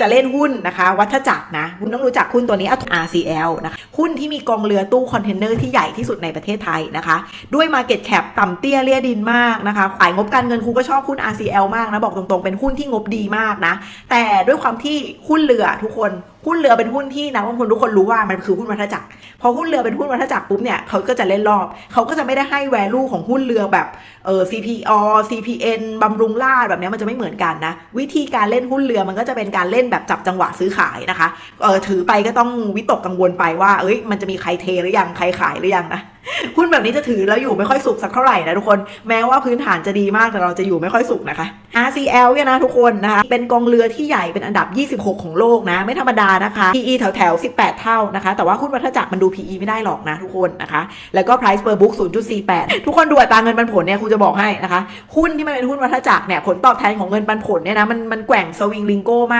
จะเล่นหุ้นนะคะ วัฏจักรนะ คุณต้องรู้จักหุ้นตัวนี้ RCL นะคะหุ้นที่มีกองเรือตู้คอนเทนเนอร์ที่ใหญ่ที่สุดในประเทศไทยนะคะ ด้วย Market Cap ต่ำเตี้ยเลี่ยดินมากนะคะขายงบการเงินครูก็ชอบหุ้น RCL มากนะ บอกตรงๆ เป็นหุ้นที่งบดีมากนะ แต่ด้วยความที่หุ้นเรือทุกคนหุ้นเรือเป็นหุ้นที่นักลงทุนทุกคนรู้ว่ามันคือหุ้นวัฏจักร พอหุ้นเรือเป็นหุ้นวัฏจักรปุ๊บเนี่ยเขาก็จะเล่นรอบ เขาก็จะไม่ได้ให้ value ของหุ้นเรือแบบเออ CPO CPN บำรุงราษฎร์แบบเนี้ยมันจะไม่เหมือนกันนะ วิธีการเล่นหุ้นเรือมันก็จะเป็นการเล่นแบบจับจังหวะซื้อขายนะคะเออถือไปก็ต้องวิตกกังวลไปว่า เอ้ยมันจะมีใครเทหรือยังใครขายหรือยังนะหุ้นแบบนี้จะถือแล้วอยู่ไม่ค่อยสุขสักเท่าไหร่นะทุกคนแม้ว่าพื้นฐานจะดีมากแต่เราจะอยู่ไม่ค่อยสุขนะคะ RCL เนี่ยนะทุกคนนะคะเป็นกองเรือที่ใหญ่เป็นอันดับ 26 ของโลกนะ ไม่ธรรมดานะคะ PE แถวแถว18 เท่านะคะ แต่ว่าหุ้นวัฏจักรมันดู PE ไม่ได้หรอกนะทุกคนนะคะ แล้วก็ price per book 0.48 ทุกคนดูอัตราเงินปันผลเนี่ยครูจะบอกให้นะคะ หุ้นที่มันเป็นหุ้นวัฏจักรเนี่ยผลตอบแทนของเงินปันผลเนี่ยนะมันมันแกว่งสวิงลิงโก้มาก